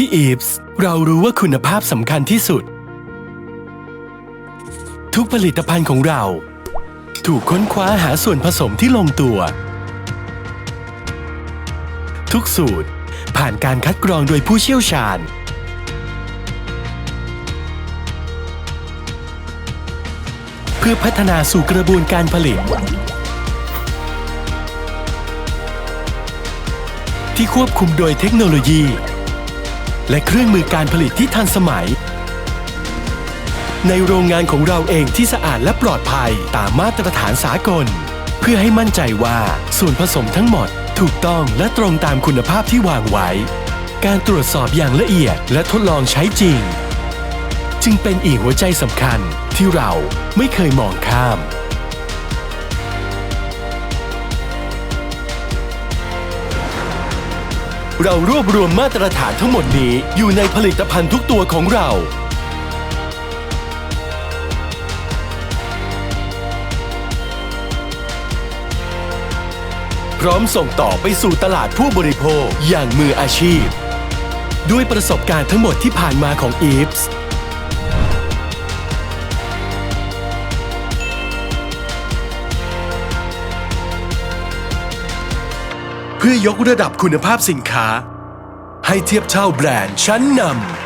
ที่ Eves เรารู้ว่าคุณภาพสำคัญที่สุด ทุกผลิตภัณฑ์ของเรา ถูกค้นคว้าหาส่วนผสมที่ลงตัว ทุกสูตรผ่านการคัดกรองโดยผู้เชี่ยวชาญ เพื่อพัฒนาสู่กระบวนการผลิต ที่ควบคุมโดยเทคโนโลยี และเครื่องมือการผลิตที่ทันสมัย ในโรงงานของเราเองที่สะอาดและปลอดภัยตามมาตรฐานสากล เพื่อให้มั่นใจว่าส่วนผสมทั้งหมดถูกต้องและตรงตามคุณภาพที่วางไว้ การตรวจสอบอย่างละเอียดและทดลองใช้จริง จึงเป็นอีกหัวใจสำคัญที่เราไม่เคยมองข้าม เรารวบรวมมาตรฐานทั้งหมดนี้อยู่ในผลิตภัณฑ์ทุกตัวของเรา พร้อมส่งต่อไปสู่ตลาดผู้บริโภคอย่างมืออาชีพ ด้วยประสบการณ์ทั้งหมดที่ผ่านมาของ e v e พื่อยกระดับคุณภาพสินค้า ให้เทียบเท่าแบรนด์ชั้นนำ